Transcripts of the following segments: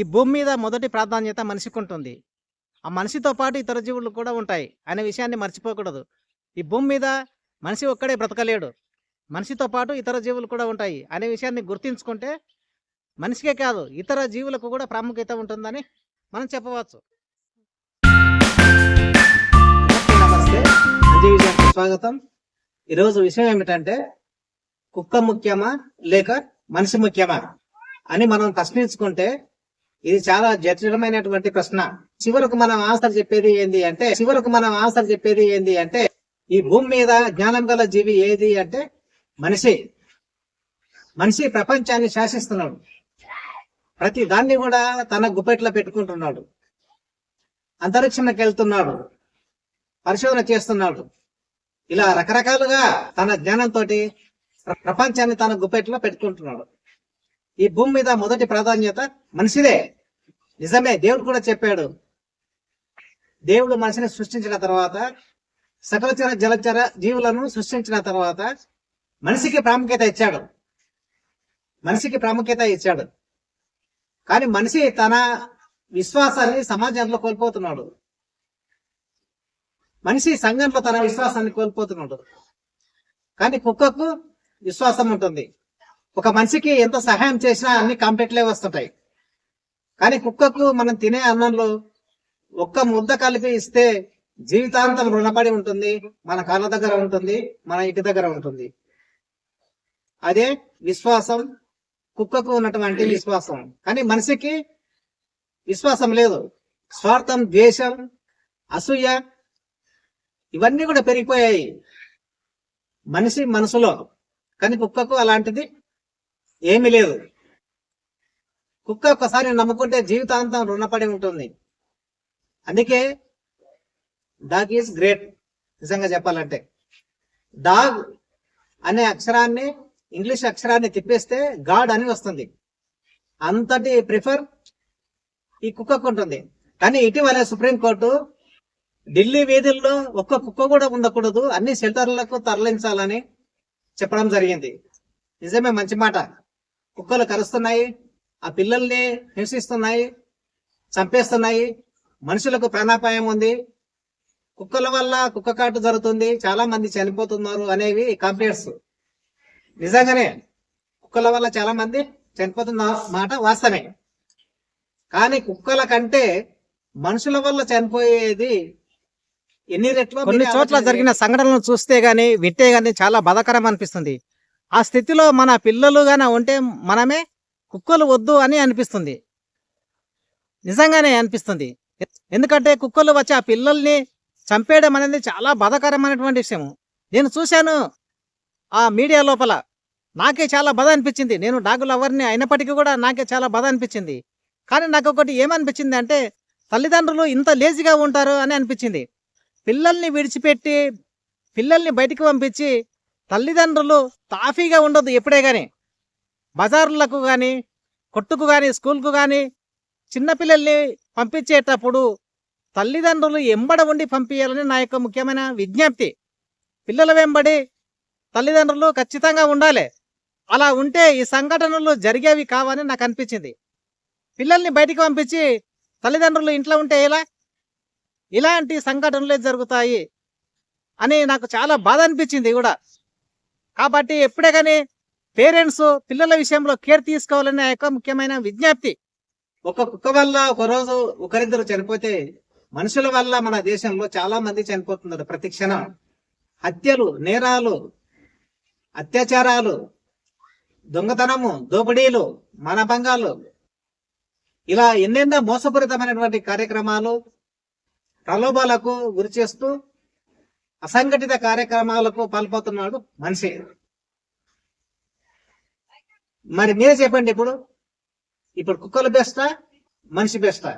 ఈ భూమి మీద మొదటి ప్రాధాన్యత మనిషికి ఉంటుంది ఆ మనిషితో పాటు ఇతర జీవులు కూడా ఉంటాయి. అనే విషయాన్ని మర్చిపోకూడదు. ఈ భూమి మీద మనిషి ఒక్కడే బ్రతకలేడు. మనిషితో పాటు ఇతర జీవులు కూడా ఉంటాయి. అనే విషయాన్ని గుర్తించుకుంటే మనిషికే కాదు ఇతర జీవులకు కూడా ప్రాముఖ్యత ఉంటుందని మనం చెప్పవచ్చు. నమస్తే విజయానికి స్వాగతం. ఈరోజు విషయం ఏమిటంటే కుక్క ముఖ్యమా లేక మనిషి ముఖ్యమా అని మనం ప్రశ్నించుకుంటే ఇది చాలా జటిలమైనటువంటి ప్రశ్న. చివరకు మనం ఆన్సర్ చెప్పేది ఏంది అంటే చివరకు మనం ఆన్సర్ చెప్పేది ఏంది అంటే ఈ భూమి మీద జ్ఞానం గల జీవి ఏది అంటే మనిషి. మనిషి ప్రపంచాన్ని శాసిస్తున్నాడు. ప్రతి దాన్ని కూడా తన గుప్పెట్లో పెట్టుకుంటున్నాడు. అంతరిక్షంలోకి వెళ్తున్నాడు పరిశోధన చేస్తున్నాడు. ఇలా రకరకాలుగా తన జ్ఞానంతో ప్రపంచాన్ని తన గుప్పెట్లో పెట్టుకుంటున్నాడు. ఈ భూమి మీద మొదటి ప్రాధాన్యత మనిషిదే. నిజమే దేవుడు కూడా చెప్పాడు. దేవుడు మనిషిని సృష్టించిన తర్వాత సకలచర జలచర జీవులను సృష్టించిన తర్వాత మనిషికి ప్రాముఖ్యత ఇచ్చాడు. మనిషికి ప్రాముఖ్యత ఇచ్చాడు. కానీ మనిషి తన విశ్వాసాన్ని సమాజంలో కోల్పోతున్నాడు. మనిషి సంఘంలో తన విశ్వాసాన్ని కోల్పోతున్నాడు. కానీ కుక్కకు విశ్వాసం ఉంటుంది. ఒక మనిషికి ఎంత సహాయం చేసినా అన్ని కంప్లీట్లే వస్తుంటాయి. కానీ కుక్కకు మనం తినే అన్నంలో ఒక్క ముద్ద కలిపి ఇస్తే జీవితాంతం రుణపడి ఉంటుంది మన కాళ్ళ దగ్గర ఉంటుంది మన ఇంటి దగ్గర ఉంటుంది. అదే విశ్వాసం కుక్కకు ఉన్నటువంటి విశ్వాసం. కానీ మనిషికి విశ్వాసం లేదు. స్వార్థం ద్వేషం అసూయ ఇవన్నీ కూడా పెరిగిపోయాయి. మనిషి మనసులో. కానీ కుక్కకు అలాంటిది ఏమీ లేదు. కుక్క ఒక్కసారి నమ్ముకుంటే జీవితాంతం రుణపడి ఉంటుంది. అందుకే డాగ్ ఈజ్ గ్రేట్ నిజంగా చెప్పాలంటే. డాగ్ అనే అక్షరాన్ని ఇంగ్లీష్ అక్షరాన్ని తిప్పేస్తే గాడ్ అని వస్తుంది. అంతటి ప్రిఫర్ ఈ కుక్కకు ఉంటుంది. కానీ ఇటీవల సుప్రీంకోర్టు ఢిల్లీ వీధుల్లో ఒక్క కుక్క కూడా ఉండకూడదు అన్ని షెల్టర్లకు తరలించాలని చెప్పడం జరిగింది. నిజమే మంచి మాట. కుక్కలు కరుస్తున్నాయి ఆ పిల్లల్ని హింసిస్తున్నాయి చంపేస్తున్నాయి మనుషులకు ప్రాణాపాయం ఉంది. కుక్కల వల్ల కుక్క కాటు జరుగుతుంది చాలా మంది చనిపోతున్నారు అనేవి కంప్లైంట్స్. నిజంగానే కుక్కల వల్ల చాలా మంది చనిపోతున్న మాట వాస్తవమే. కానీ కుక్కల కంటే మనుషుల వల్ల చనిపోయేది ఎన్ని రెట్లు కొన్ని చోట్ల జరిగిన సంఘటనలు చూస్తే గానీ వింటే గానీ చాలా బాధాకరం అనిపిస్తుంది. ఆ స్థితిలో మన పిల్లలు గాన ఉంటే మనమే కుక్కలు వద్దు అని అనిపిస్తుంది. నిజంగానే అనిపిస్తుంది. ఎందుకంటే కుక్కలు వచ్చి ఆ పిల్లల్ని చంపేయడం అనేది చాలా బాధాకరమైనటువంటి విషయం. నేను చూశాను ఆ మీడియా లోపల. నాకే చాలా బాధ అనిపించింది. నేను డాగులు ఎవరిని అయినప్పటికీ కూడా నాకే చాలా బాధ అనిపించింది. కానీ నాకు ఒకటి ఏమనిపించింది అంటే తల్లిదండ్రులు ఇంత లేజీగా ఉంటారు అని అనిపించింది. పిల్లల్ని విడిచిపెట్టి పిల్లల్ని బయటికి పంపించి తల్లిదండ్రులు తాఫీగా ఉండదు ఎప్పుడే కానీ బజార్లకు కానీ కొట్టుకు కానీ స్కూల్కు కానీ చిన్నపిల్లల్ని పంపించేటప్పుడు తల్లిదండ్రులు ఎంబడ ఉండి పంపించాలని నా యొక్క ముఖ్యమైన విజ్ఞప్తి. పిల్లల వెంబడి తల్లిదండ్రులు ఖచ్చితంగా ఉండాలి. అలా ఉంటే ఈ సంఘటనలు జరిగేవి కావని నాకు అనిపించింది. పిల్లల్ని బయటికి పంపించి తల్లిదండ్రులు ఇంట్లో ఉంటే ఎలా? ఇలాంటి సంఘటనలే జరుగుతాయి అని నాకు చాలా బాధ అనిపించింది కూడా. కాబట్టి ఎప్పుడే కానీ పేరెంట్స్ పిల్లల విషయంలో కేర్ తీసుకోవాలనే యొక్క ముఖ్యమైన విజ్ఞప్తి. ఒక కుక్క వల్ల ఒక రోజు ఒకరిద్దరు చనిపోతే మనుషుల వల్ల మన దేశంలో చాలా మంది చనిపోతున్నారు ప్రతి క్షణం. హత్యలు నేరాలు అత్యాచారాలు దొంగతనము దోపిడీలు మానభంగాలు ఇలా ఎన్నెన్నో మోసపూరితమైనటువంటి కార్యక్రమాలు ప్రలోభాలకు గురి చేస్తూ అసంఘటిత కార్యక్రమాలకు పాల్పోతున్నాడు మనిషి. మరి మీరే చెప్పండి ఇప్పుడు. ఇప్పుడు కుక్కలు బెస్టా? మనిషి బెస్టా?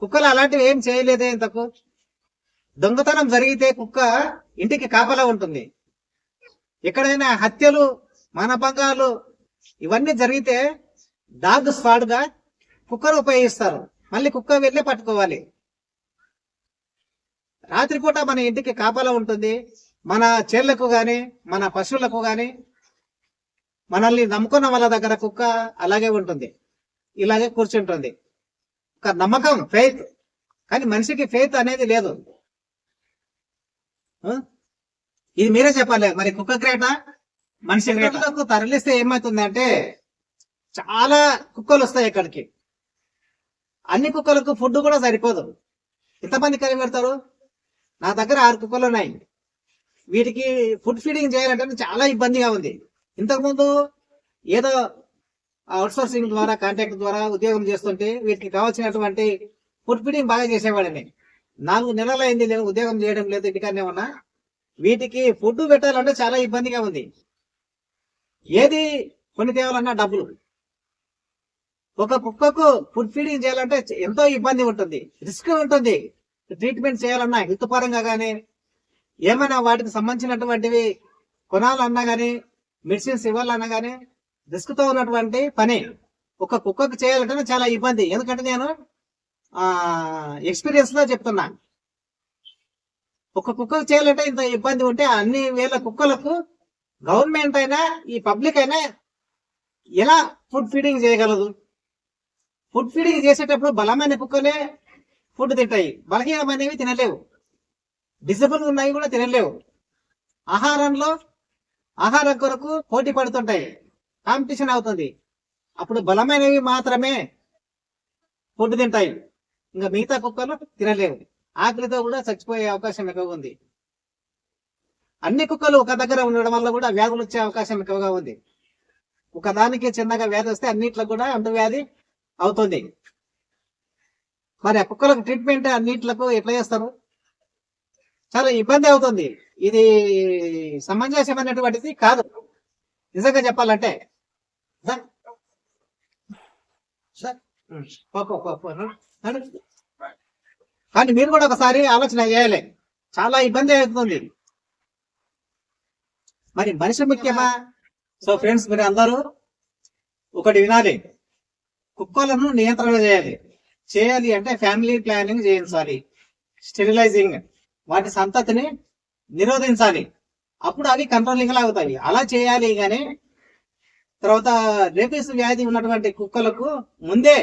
కుక్కలు అలాంటివి ఏం చేయలేదే ఇంతకు? దొంగతనం జరిగితే కుక్క ఇంటికి కాపలా ఉంటుంది. ఎక్కడైనా హత్యలు మానభంగాలు ఇవన్నీ జరిగితే డాగ్ స్వాడ్గా కుక్కను ఉపయోగిస్తారు. మళ్ళీ కుక్క వెళ్ళే పట్టుకోవాలి. రాత్రిపూట మన ఇంటికి కాపలా ఉంటుంది. మన చేళ్ళకు కానీ మన పశువులకు కానీ మనల్ని నమ్ముకున్న వాళ్ళ దగ్గర కుక్క అలాగే ఉంటుంది. ఇలాగే కూర్చుంటుంది. ఒక నమ్మకం ఫెయిత్ కానీ మనిషికి ఫెయిత్ అనేది లేదు. ఇది మీరే చెప్పాలి. మరి కుక్క క్రేట? మనిషి క్రేటకు తరలిస్తే ఏమవుతుందంటే చాలా కుక్కలు వస్తాయి ఇక్కడికి. అన్ని కుక్కలకు ఫుడ్ కూడా సరిపోదు. ఎంతమంది కలిగి పెడతారు? నా దగ్గర ఆరు కుక్కలు ఉన్నాయి. వీటికి ఫుడ్ ఫీడింగ్ చేయాలంటే చాలా ఇబ్బందిగా ఉంది. ఇంతకుముందు ఏదో అవుట్సోర్సింగ్ ద్వారా కాంటాక్ట్ ద్వారా ఉద్యోగం చేస్తుంటే వీటికి కావాల్సినటువంటి ఫుడ్ ఫీడింగ్ బాగా చేసేవాడిని. నాలుగు నెలలు అయింది నేను ఉద్యోగం చేయడం లేదు ఇంటికన్నా ఉన్నా. వీటికి ఫుడ్ పెట్టాలంటే చాలా ఇబ్బందిగా ఉంది. ఏది కొని తేవాలన్నా డబ్బులు. ఒక కుక్కకు ఫుడ్ ఫీడింగ్ చేయాలంటే ఎంతో ఇబ్బంది ఉంటుంది. రిస్క్ ఉంటుంది. ట్రీట్మెంట్ చేయాలన్నా హెల్త్ పరంగా కానీ ఏమైనా వాటికి సంబంధించినటువంటివి కొనాలన్నా కానీ మెడిసిన్స్ ఇవ్వాలన్నా కానీ రిస్క్తో ఉన్నటువంటి పని ఒక కుక్కకు చేయాలంటే చాలా ఇబ్బంది. ఎందుకంటే నేను ఎక్స్పీరియన్స్లో చెప్తున్నా. ఒక కుక్కకు చేయాలంటే ఇంత ఇబ్బంది ఉంటే అన్ని వేల కుక్కలకు గవర్నమెంట్ అయినా ఈ పబ్లిక్ అయినా ఎలా ఫుడ్ ఫీడింగ్ చేయగలదు? ఫుడ్ ఫీడింగ్ చేసేటప్పుడు బలమైన కుక్కలే ఫుడ్ తింటాయి. బలహీనమైనవి తినలేవు. డిసిప్లిన్ ఉన్నాయి కూడా తినలేవు. ఆహారంలో ఆహారం కొరకు పోటీ పడుతుంటాయి. కాంపిటీషన్ అవుతుంది. అప్పుడు బలమైనవి మాత్రమే ఫుడ్ తింటాయి. ఇంకా మిగతా కుక్కలు తినలేవు. ఆకలితో కూడా చచ్చిపోయే అవకాశం ఎక్కువ ఉంది. అన్ని కుక్కలు ఒక దగ్గర ఉండడం వల్ల కూడా వ్యాధులు వచ్చే అవకాశం ఎక్కువగా ఉంది. ఒకదానికి చిన్నగా వ్యాధి వస్తే అన్నిట్లో కూడా అంటువ్యాధి అవుతుంది. మరి ఆ కుక్కలకు ట్రీట్మెంట్ అన్నిట్లకు ఎట్లా చేస్తారు? చాలా ఇబ్బంది అవుతుంది. ఇది సమంజసమైనటువంటిది కాదు. నిజంగా చెప్పాలంటే. కానీ మీరు కూడా ఒకసారి ఆలోచన చేయాలి. చాలా ఇబ్బంది అవుతుంది. మరి మనిషి ముఖ్యమా? సో ఫ్రెండ్స్ మీరు అందరూ ఒకటి వినాలి. కుక్కలను నియంత్రణ చేయాలి. చేయాలి అంటే ఫ్యామిలీ ప్లానింగ్ చేయించాలి. స్టెరిలైజింగ్ వాటి సంతతిని నిరోధించాలి. అప్పుడు అవి కంట్రోలింగ్ అవుతాయి అలా చేయాలి కానీ తర్వాత రేపిస్ వ్యాధి ఉన్నటువంటి కుక్కలకు ముందే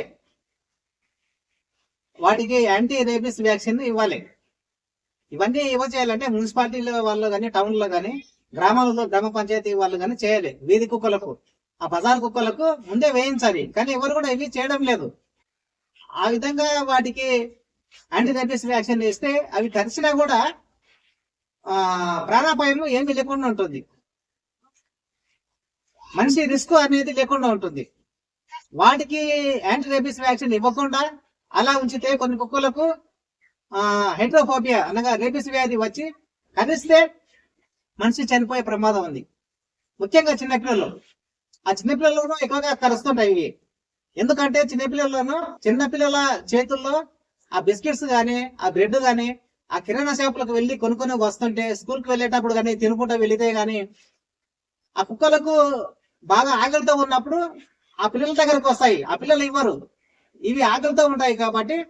వాటికి యాంటీ రేపిస్ వ్యాక్సిన్ ఇవ్వాలి. ఇవన్నీ ఇవ్వ చేయాలంటే మున్సిపాలిటీలో వాళ్ళు కానీ టౌన్లో కానీ గ్రామాలలో గ్రామ పంచాయతీ వాళ్ళు కానీ చేయాలి. వీధి కుక్కలకు ఆ బజార్ కుక్కలకు ముందే వేయించాలి. కానీ ఎవరు కూడా ఇవి చేయడం లేదు. ఆ విధంగా వాటికి యాంటీ వ్యాక్సిన్ ఇస్తే అవి కరిచినా కూడా ప్రాణాపాయం ఏమీ లేకుండా ఉంటుంది. మనిషి రిస్క్ అనేది లేకుండా ఉంటుంది. వాటికి యాంటీ రేబిస్ వ్యాక్సిన్ ఇవ్వకుండా అలా ఉంచితే కొన్ని కుక్కలకు హైడ్రోఫోబియా అనగా రేబిస్ వ్యాధి వచ్చి కరిస్తే మనిషి చనిపోయే ప్రమాదం ఉంది. ముఖ్యంగా చిన్నపిల్లలు ఆ చిన్నపిల్లలు ఎక్కువగా కరుస్తుంటాయి ఇవి. ఎందుకంటే చిన్నపిల్లలను చిన్నపిల్లల చేతుల్లో ఆ బిస్కెట్స్ గానీ ఆ బ్రెడ్ గానీ ఆ కిరాణా షాపులకు వెళ్ళి కొనుక్కొని వస్తుంటే స్కూల్కి వెళ్ళేటప్పుడు కానీ తినుకుంటూ వెళితే గానీ ఆ కుక్కలకు బాగా ఆకలితో ఉన్నప్పుడు ఆ పిల్లల దగ్గరకు వస్తాయి. ఆ పిల్లలు ఇవ్వరు. ఇవి ఆకలితో ఉంటాయి కాబట్టి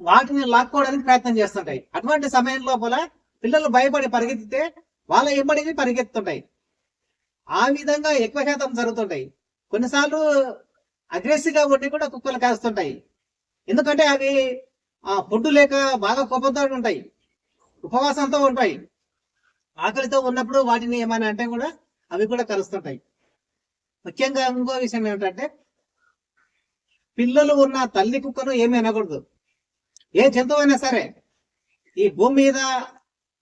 వాటిని లాక్కోవడానికి ప్రయత్నం చేస్తుంటాయి. అటువంటి సమయం లోపల పిల్లలు భయపడి పరిగెత్తితే వాళ్ళ ఎంబడికి పరిగెత్తుంటాయి ఆ విధంగా ఎక్కువ శాతం జరుగుతుంటాయి. కొన్నిసార్లు అగ్రెసివ్గా ఉండి కూడా కుక్కలు కాస్తుంటాయి. ఎందుకంటే అవి ఆ ఫుడ్ లేక బాగా కోపంతో ఉంటాయి. ఉపవాసంతో ఉంటాయి. ఆకలితో ఉన్నప్పుడు వాటిని ఏమైనా అంటే కూడా అవి కూడా కలుస్తుంటాయి. ముఖ్యంగా ఇంకో విషయం ఏమిటంటే పిల్లలు ఉన్న తల్లి కుక్కను ఏమీ అనకూడదు. ఏ జంతువు అయినా సరే ఈ భూమి మీద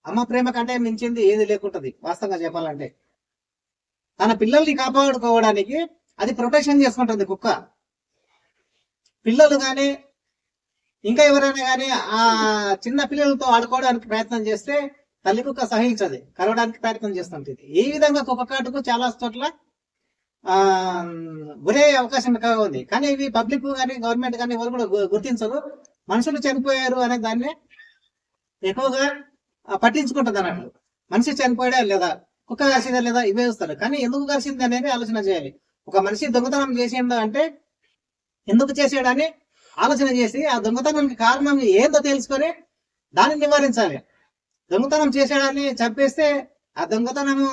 అమ్మ ప్రేమ కంటే మించింది ఏది లేకుంటది వాస్తవంగా చెప్పాలంటే. తన పిల్లల్ని కాపాడుకోవడానికి అది ప్రొటెక్షన్ చేసుకుంటుంది కుక్క. పిల్లలు కానీ ఇంకా ఎవరైనా కానీ ఆ చిన్న పిల్లలతో ఆడుకోవడానికి ప్రయత్నం చేస్తే తల్లి కుక్క సహించదు కరవడానికి ప్రయత్నం చేస్తుంటుంది ఈ విధంగా కుక్క కాటుకు చాలా చోట్ల ఆ గురే అవకాశం ఎక్కువగా ఉంది. కానీ ఇవి పబ్లిక్ కానీ గవర్నమెంట్ కానీ ఎవరు కూడా గుర్తించరు. మనుషులు చనిపోయారు అనే దాన్ని ఎక్కువగా పట్టించుకుంటుంది అన్నట్లు. మనిషి చనిపోయాడా లేదా కుక్క కలిసిందా లేదా ఇవే వస్తారు కానీ ఎందుకు కలిసింది అనేది ఆలోచన చేయాలి. ఒక మనిషి దొంగతనం చేసిండు అంటే ఎందుకు చేసాడని ఆలోచన చేసి ఆ దొంగతనానికి కారణం ఏందో తెలుసుకొని దాన్ని నివారించాలి. దొంగతనం చేశాడని చంపేస్తే ఆ దొంగతనము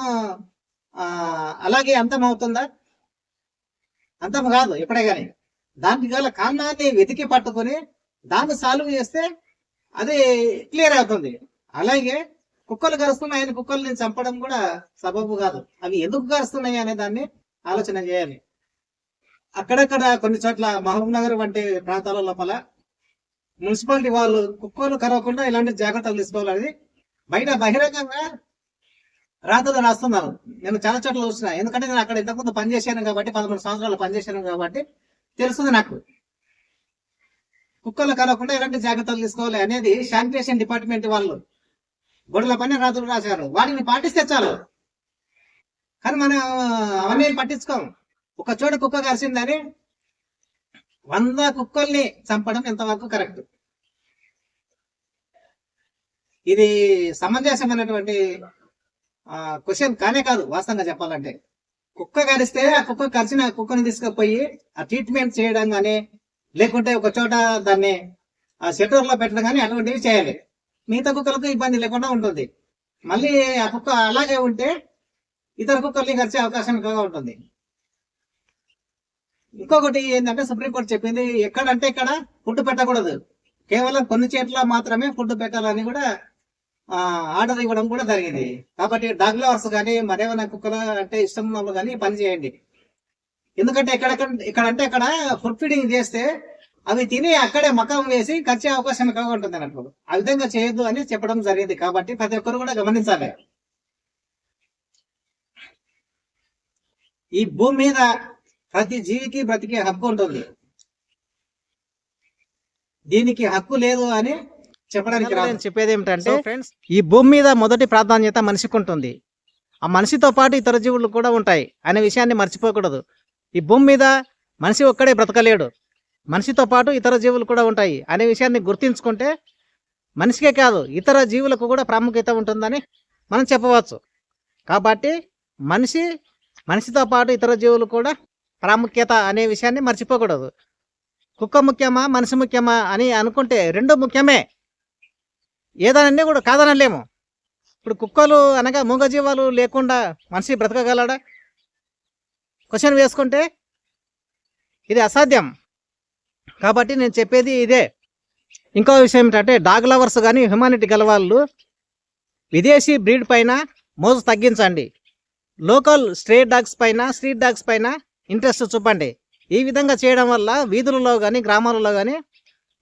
అలాగే అంతం అవుతుందా అంతం కాదు ఎప్పుడే కానీ. దానికి గల కారణాన్ని వెతికి పట్టుకొని దాన్ని సాల్వ్ చేస్తే అది క్లియర్ అవుతుంది. అలాగే కుక్కలు కరుస్తున్నాయని కుక్కల్ని చంపడం కూడా సబబు కాదు. అవి ఎందుకు కరుస్తున్నాయి అనే దాన్ని ఆలోచన చేయాలి. అక్కడక్కడ కొన్ని చోట్ల మహబూబ్ నగర్ వంటి ప్రాంతాల లోపల మున్సిపాలిటీ వాళ్ళు కుక్కలు కరవకుండా ఇలాంటి జాగ్రత్తలు తీసుకోవాలి బయట బహిరంగంగా రాతలు రాస్తున్నారు. నేను చాలా చోట్ల చూసిన. ఎందుకంటే నేను అక్కడ ఇంతకుముందు పనిచేశాను కాబట్టి పదమూడు సంవత్సరాలు పనిచేశాను కాబట్టి తెలుస్తుంది నాకు. కుక్కలు కరవకుండా ఎలాంటి జాగ్రత్తలు తీసుకోవాలి అనేది శానిటేషన్ డిపార్ట్మెంట్ వాళ్ళు గొడవల పని రాత్రులు రాశారు. వాటిని పాటిస్తే చాలు. కానీ మనం అవన్నీ పట్టించుకోం ఒక చోట కుక్క కలిసిందని వంద కుక్కల్ని చంపడం ఎంతవరకు కరెక్ట్. ఇది సమంజసమైనటువంటి క్వశ్చన్ కానే కాదు వాస్తవంగా చెప్పాలంటే. కుక్క కరిస్తే ఆ కుక్క కరిచిన కుక్కని తీసుకుపోయి ఆ ట్రీట్మెంట్ చేయడం కానీ లేకుంటే ఒక చోట దాన్ని ఆ షెటర్లో పెట్టడం కానీ అటువంటివి చేయాలి. మిగతా కుక్కలకు ఇబ్బంది లేకుండా ఉంటుంది. మళ్ళీ ఆ కుక్క అలాగే ఉంటే ఇతర కుక్కర్లు కరిచే అవకాశం ఎక్కువగా ఉంటుంది. ఇంకొకటి ఏంటంటే సుప్రీంకోర్టు చెప్పింది ఎక్కడంటే ఇక్కడ ఫుడ్ పెట్టకూడదు. కేవలం కొన్ని చోట్ల మాత్రమే ఫుడ్ పెట్టాలని కూడా ఆర్డర్ ఇవ్వడం కూడా జరిగింది. కాబట్టి డాగ్ లవర్స్ కానీ మరేమైనా కుక్కలు అంటే ఇష్టం వాళ్ళు కానీ పని చేయండి. ఎందుకంటే ఎక్కడెక్కడ ఇక్కడ అంటే అక్కడ ఫుడ్ ఫీడింగ్ చేస్తే అవి తిని అక్కడే మకం వేసి ఖర్చే అవకాశం ఎక్కువగా ఉంటుంది అన్నట్టు ఆ విధంగా చేయొద్దు అని చెప్పడం జరిగింది. కాబట్టి ప్రతి ఒక్కరు కూడా గమనించాలి. ఈ భూమి మీద ప్రతి జీవికి బ్రతికే హక్కు ఉంటుంది. దీనికి హక్కు లేదు అని చెప్పడానికి నేను చెప్పేది ఏమిటంటే ఫ్రెండ్స్ ఈ భూమి మీద మొదటి ప్రాధాన్యత మనిషికి ఉంటుంది. ఆ మనిషితో పాటు ఇతర జీవులు కూడా ఉంటాయి అనే విషయాన్ని మర్చిపోకూడదు. ఈ భూమి మీద మనిషి ఒక్కడే బ్రతకలేడు. మనిషితో పాటు ఇతర జీవులు కూడా ఉంటాయి అనే విషయాన్ని గుర్తించుకుంటే మనిషికే కాదు ఇతర జీవులకు కూడా ప్రాముఖ్యత ఉంటుందని మనం చెప్పవచ్చు. కాబట్టి మనిషి మనిషితో పాటు ఇతర జీవులు కూడా ప్రాముఖ్యత అనే విషయాన్ని మర్చిపోకూడదు. కుక్క ముఖ్యమా మనిషి ముఖ్యమా అని అనుకుంటే రెండు ముఖ్యమే. ఏదనన్నీ కూడా కాదనలేము. ఇప్పుడు కుక్కలు అనగా మూగజీవాలు లేకుండా మనిషి బ్రతకగలడా? క్వశ్చన్ వేసుకుంటే ఇది అసాధ్యం. కాబట్టి నేను చెప్పేది ఇదే. ఇంకో విషయం ఏంటంటే డాగ్ లవర్స్ కానీ హ్యుమానిటీ గల వాళ్ళు విదేశీ బ్రీడ్ పైన మోజు తగ్గించండి. లోకల్ స్ట్రీట్ డాగ్స్ పైన స్ట్రీట్ డాగ్స్ పైన ఇంట్రెస్ట్ చూపండి. ఈ విధంగా చేయడం వల్ల వీధులలో కానీ గ్రామాలలో కానీ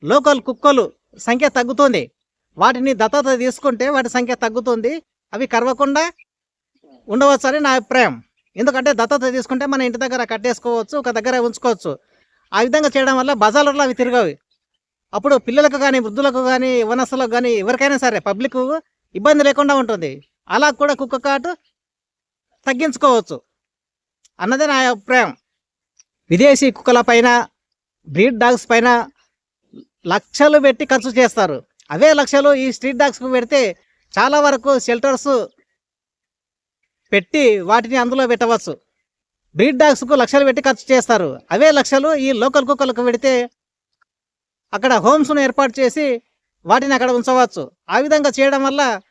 లోకల్ కుక్కలు సంఖ్య తగ్గుతుంది. వాటిని దత్తత తీసుకుంటే వాటి సంఖ్య తగ్గుతుంది. అవి కరవకుండా ఉండవచ్చు అని నా అభిప్రాయం. ఎందుకంటే దత్తత తీసుకుంటే మన ఇంటి దగ్గర కట్టేసుకోవచ్చు ఒక దగ్గర ఉంచుకోవచ్చు. ఆ విధంగా చేయడం వల్ల బజార్లలో అవి తిరగవి. అప్పుడు పిల్లలకు కానీ వృద్ధులకు కానీ యువనస్తులకు కానీ ఎవరికైనా సరే పబ్లిక్ ఇబ్బంది లేకుండా ఉంటుంది. అలా కూడా కుక్క కాటు తగ్గించుకోవచ్చు. అన్నదే నా అభిప్రాయం. విదేశీ కుక్కల పైన బ్రీడ్ డాగ్స్ పైన లక్షలు పెట్టి ఖర్చు చేస్తారు. అవే లక్షలు ఈ స్ట్రీట్ డాగ్స్కు పెడితే చాలా వరకు షెల్టర్స్ పెట్టి వాటిని అందులో పెట్టవచ్చు. బ్రీడ్ డాగ్స్కు లక్షలు పెట్టి ఖర్చు చేస్తారు. అవే లక్షలు ఈ లోకల్ కుక్కలకు పెడితే అక్కడ హోమ్స్ను ఏర్పాటు చేసి వాటిని అక్కడ ఉంచవచ్చు. ఆ విధంగా చేయడం వల్ల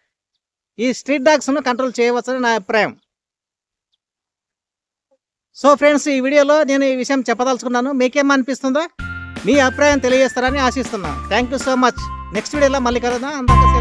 ఈ స్ట్రీట్ డాగ్స్ను కంట్రోల్ చేయవచ్చని నా అభిప్రాయం. సో ఫ్రెండ్స్ ఈ వీడియోలో నేను ఈ విషయం చెప్పదలుచుకున్నాను. మీకేమనిపిస్తుందో మీ అభిప్రాయం తెలియజేస్తారని ఆశిస్తున్నాను. Thank you so much next వీడియోలో మళ్ళీ కలదా అందరికీ